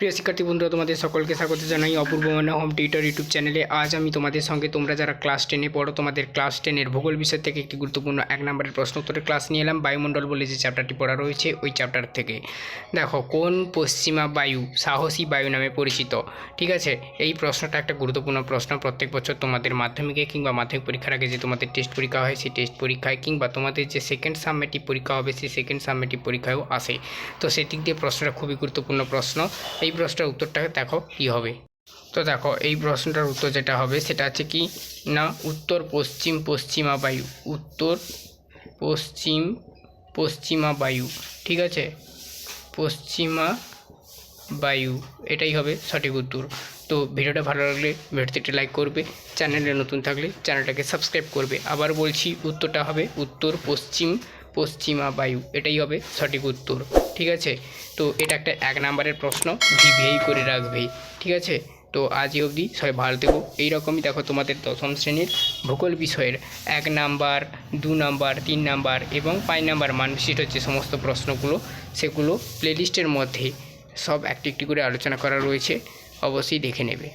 প্রিয় শিক্ষার্থী বন্ধুরা, তোমাদের সকলকে স্বাগত জানাই অপূর্ব মানে হোম টিউটর ইউটিউব চ্যানেলে। আজ আমি তোমাদের সঙ্গে তোমরা যারা ক্লাস টেনে পড়ো, তোমাদের ক্লাস টেনের ভূগোল বিষয় থেকে একটি গুরুত্বপূর্ণ এক নম্বরের প্রশ্ন উত্তরের ক্লাস নিয়ে এলাম। বায়ুমণ্ডল বলে যে চ্যাপ্টারটি পড়া রয়েছে, ওই চ্যাপ্টার থেকে। দেখো, কোন পশ্চিমা বায়ু সাহসী বায়ু নামে পরিচিত? ঠিক আছে? এই প্রশ্নটা একটা গুরুত্বপূর্ণ প্রশ্ন। প্রত্যেক বছর তোমাদের মাধ্যমিকে কিংবা মাধ্যমিক পরীক্ষার আগে যে তোমাদের টেস্ট পরীক্ষা হয়, সেই টেস্ট পরীক্ষায় কিংবা তোমাদের যে সেকেন্ড সাবমেটিভ পরীক্ষা হবে, সেই সেকেন্ড সাবমেটিভ পরীক্ষায়ও আসে। তো সেদিক দিয়ে প্রশ্নটা খুবই গুরুত্বপূর্ণ প্রশ্ন। এই প্রশ্নটার উত্তরটা দেখো কী হবে। তো দেখো, এই প্রশ্নটার উত্তর যেটা হবে, সেটা আছে কি? না, উত্তর পশ্চিম পশ্চিমা বায়ু। উত্তর পশ্চিম পশ্চিমা বায়ু, ঠিক আছে? পশ্চিমা বায়ু, এটাই হবে সঠিক উত্তর। তো ভিডিওটা ভালো লাগলে ভিডিওতে একটি লাইক করবে, চ্যানেলে নতুন থাকলে চ্যানেলটাকে সাবস্ক্রাইব করবে। আবার বলছি, উত্তরটা হবে উত্তর পশ্চিম পশ্চিমা বায়ু, এটাই হবে সঠিক উত্তর, ঠিক আছে? তো এটা একটা এক নাম্বারের প্রশ্ন ভিভেই করে রাখবেই ঠিক আছে? তো আজ অবধি সবাই ভালো দেবো এইরকমই দেখো তোমাদের দশম শ্রেণির ভূগোল বিষয়ের এক নাম্বার, দু নাম্বার, তিন নাম্বার এবং পাঁচ নাম্বার মানবিশিষ্ট যে সমস্ত প্রশ্নগুলো, সেগুলো প্লেলিস্টের মধ্যে সব একটি একটি করে আলোচনা করা রয়েছে, অবশ্যই দেখে নেবে।